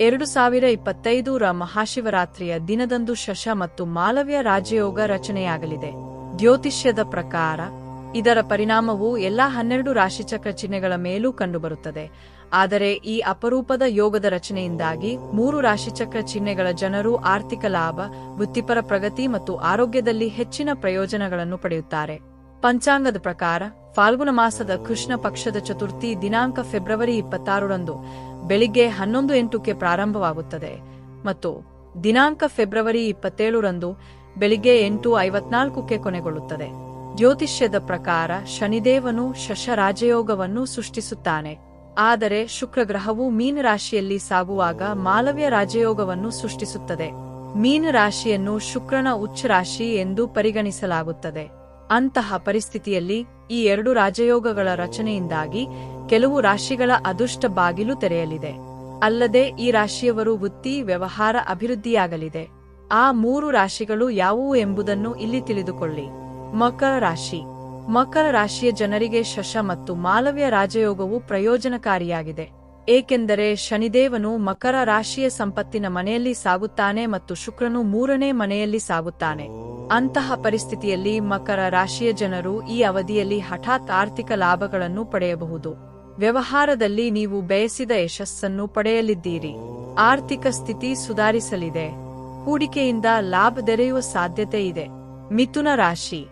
ಎರಡು ಸಾವಿರ ಇಪ್ಪತ್ತೈದರ ಮಹಾಶಿವರಾತ್ರಿಯ ದಿನದಂದು ಶಶ ಮತ್ತು ಮಾಲವ್ಯ ರಾಜಯೋಗ ರಚನೆಯಾಗಲಿದೆ. ಜ್ಯೋತಿಷ್ಯದ ಪ್ರಕಾರ, ಇದರ ಪರಿಣಾಮವು ಎಲ್ಲಾ ಹನ್ನೆರಡು ರಾಶಿಚಕ್ರ ಚಿಹ್ನೆಗಳ ಮೇಲೂ ಕಂಡುಬರುತ್ತದೆ. ಆದರೆ ಈ ಅಪರೂಪದ ಯೋಗದ ರಚನೆಯಿಂದಾಗಿ ಮೂರು ರಾಶಿಚಕ್ರ ಚಿಹ್ನೆಗಳ ಜನರು ಆರ್ಥಿಕ ಲಾಭ, ವೃತ್ತಿಪರ ಪ್ರಗತಿ ಮತ್ತು ಆರೋಗ್ಯದಲ್ಲಿ ಹೆಚ್ಚಿನ ಪ್ರಯೋಜನಗಳನ್ನು ಪಡೆಯುತ್ತಾರೆ. ಪಂಚಾಂಗದ ಪ್ರಕಾರ ಫಾಲ್ಗುಣ ಮಾಸದ ಕೃಷ್ಣ ಪಕ್ಷದ ಚತುರ್ಥಿ ದಿನಾಂಕ ಫೆಬ್ರವರಿ ಇಪ್ಪತ್ತಾರರಂದು ಬೆಳಿಗ್ಗೆ ಹನ್ನೊಂದು ಎಂಟಕ್ಕೆ ಪ್ರಾರಂಭವಾಗುತ್ತದೆ ಮತ್ತು ದಿನಾಂಕ ಫೆಬ್ರವರಿ ಇಪ್ಪತ್ತೇಳರಂದು ಬೆಳಿಗ್ಗೆ ಎಂಟು ಐವತ್ನಾಲ್ಕಕ್ಕೆ ಕೊನೆಗೊಳ್ಳುತ್ತದೆ. ಜ್ಯೋತಿಷ್ಯದ ಪ್ರಕಾರ ಶನಿದೇವನು ಶಶರಾಜಯೋಗವನ್ನು ಸೃಷ್ಟಿಸುತ್ತಾನೆ. ಆದರೆ ಶುಕ್ರ ಗ್ರಹವು ಮೀನ ರಾಶಿಯಲ್ಲಿ ಸಾಗುವಾಗ ಮಾಲವ್ಯ ರಾಜಯೋಗವನ್ನು ಸೃಷ್ಟಿಸುತ್ತದೆ. ಮೀನ ರಾಶಿಯನ್ನು ಶುಕ್ರನ ಉಚ್ಚ ರಾಶಿ ಎಂದು ಪರಿಗಣಿಸಲಾಗುತ್ತದೆ. ಅಂತಹ ಪರಿಸ್ಥಿತಿಯಲ್ಲಿ ಈ ಎರಡು ರಾಜಯೋಗಗಳ ರಚನೆಯಿಂದಾಗಿ ಕೆಲವು ರಾಶಿಗಳ ಅದೃಷ್ಟ ಬಾಗಿಲು ತೆರೆಯಲಿದೆ. ಅಲ್ಲದೆ ಈ ರಾಶಿಯವರು ವೃತ್ತಿ, ವ್ಯವಹಾರ ಅಭಿವೃದ್ಧಿಯಾಗಲಿದೆ. ಆ ಮೂರು ರಾಶಿಗಳು ಯಾವುವು ಎಂಬುದನ್ನು ಇಲ್ಲಿ ತಿಳಿದುಕೊಳ್ಳಿ. ಮಕರ ರಾಶಿ. ಮಕರ ರಾಶಿಯ ಜನರಿಗೆ ಶಶ ಮತ್ತು ಮಾಲವ್ಯ ರಾಜಯೋಗವು ಪ್ರಯೋಜನಕಾರಿಯಾಗಿದೆ. ಏಕೆಂದರೆ ಶನಿದೇವನು ಮಕರ ರಾಶಿಯ ಸಂಪತ್ತಿನ ಮನೆಯಲ್ಲಿ ಸಾಗುತ್ತಾನೆ ಮತ್ತು ಶುಕ್ರನು ಮೂರನೇ ಮನೆಯಲ್ಲಿ ಸಾಗುತ್ತಾನೆ. ಅಂತಹ ಪರಿಸ್ಥಿತಿಯಲ್ಲಿ ಮಕರ ರಾಶಿಯ ಜನರು ಈ ಅವಧಿಯಲ್ಲಿ ಹಠಾತ್ ಆರ್ಥಿಕ ಲಾಭಗಳನ್ನು ಪಡೆಯಬಹುದು. ವ್ಯವಹಾರದಲ್ಲಿ ನೀವು ಬಯಸಿದ ಯಶಸ್ಸನ್ನು ಪಡೆಯಲಿದ್ದೀರಿ. ಆರ್ಥಿಕ ಸ್ಥಿತಿ ಸುಧಾರಿಸಲಿದೆ. ಹೂಡಿಕೆಯಿಂದ ಲಾಭ ದೊರೆಯುವ ಸಾಧ್ಯತೆ ಇದೆ. ಮಿಥುನ ರಾಶಿ.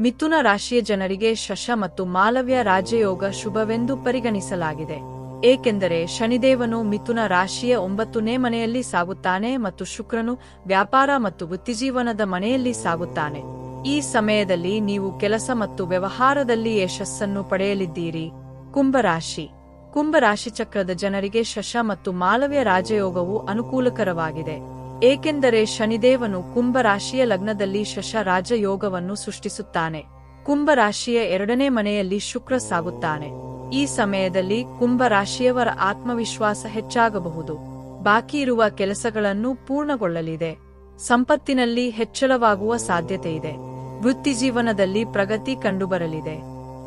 ಮಿಥುನ ರಾಶಿಯ ಜನರಿಗೆ ಶಶ ಮತ್ತು ಮಾಲವ್ಯ ರಾಜಯೋಗ ಶುಭವೆಂದು ಪರಿಗಣಿಸಲಾಗಿದೆ. ಏಕೆಂದರೆ ಶನಿದೇವನು ಮಿಥುನ ರಾಶಿಯ ಒಂಬತ್ತನೇ ಮನೆಯಲ್ಲಿ ಸಾಗುತ್ತಾನೆ ಮತ್ತು ಶುಕ್ರನು ವ್ಯಾಪಾರ ಮತ್ತು ವೃತ್ತಿಜೀವನದ ಮನೆಯಲ್ಲಿ ಸಾಗುತ್ತಾನೆ. ಈ ಸಮಯದಲ್ಲಿ ನೀವು ಕೆಲಸ ಮತ್ತು ವ್ಯವಹಾರದಲ್ಲಿ ಯಶಸ್ಸನ್ನು ಪಡೆಯಲಿದ್ದೀರಿ. ಕುಂಭರಾಶಿ. ಕುಂಭರಾಶಿ ಚಕ್ರದ ಜನರಿಗೆ ಶಶ ಮತ್ತು ಮಾಲವ್ಯ ರಾಜಯೋಗವು ಅನುಕೂಲಕರವಾಗಿದೆ. ಏಕೆಂದರೆ ಶನಿದೇವನು ಕುಂಭರಾಶಿಯ ಲಗ್ನದಲ್ಲಿ ಶಶ ರಾಜಯೋಗವನ್ನು ಸೃಷ್ಟಿಸುತ್ತಾನೆ. ಕುಂಭರಾಶಿಯ ಎರಡನೇ ಮನೆಯಲ್ಲಿ ಶುಕ್ರ ಸಾಗುತ್ತಾನೆ. ಈ ಸಮಯದಲ್ಲಿ ಕುಂಭರಾಶಿಯವರ ಆತ್ಮವಿಶ್ವಾಸ ಹೆಚ್ಚಾಗಬಹುದು. ಬಾಕಿ ಇರುವ ಕೆಲಸಗಳನ್ನು ಪೂರ್ಣಗೊಳ್ಳಲಿದೆ. ಸಂಪತ್ತಿನಲ್ಲಿ ಹೆಚ್ಚಳವಾಗುವ ಸಾಧ್ಯತೆಯಿದೆ. ವೃತ್ತಿಜೀವನದಲ್ಲಿ ಪ್ರಗತಿ ಕಂಡುಬರಲಿದೆ.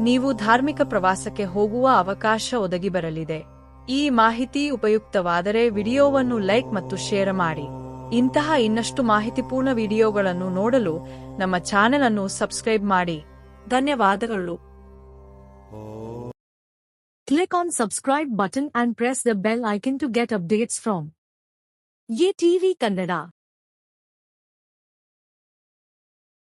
ನೀವು ಧಾರ್ಮಿಕ ಪ್ರವಾಸಕ್ಕೆ ಹೋಗುವ ಅವಕಾಶ ಒದಗಿ ಬರಲಿದೆ ಈ ಮಾಹಿತಿ ಉಪಯುಕ್ತವಾದರೆ ವಿಡಿಯೋವನ್ನು ಲೈಕ್ ಮತ್ತು ಶೇರ್ ಮಾಡಿ. ಇಂತಹ ಇನ್ನಷ್ಟು ಮಾಹಿತಿಪೂರ್ಣ ವಿಡಿಯೋಗಳನ್ನು ನೋಡಲು ನಮ್ಮ ಚಾನೆಲ್ ಅನ್ನು ಸಬ್ಸ್ಕ್ರೈಬ್ ಮಾಡಿ. ಧನ್ಯವಾದಗಳು. Click on subscribe button and press the bell icon to get updates from Ye TV Kannada.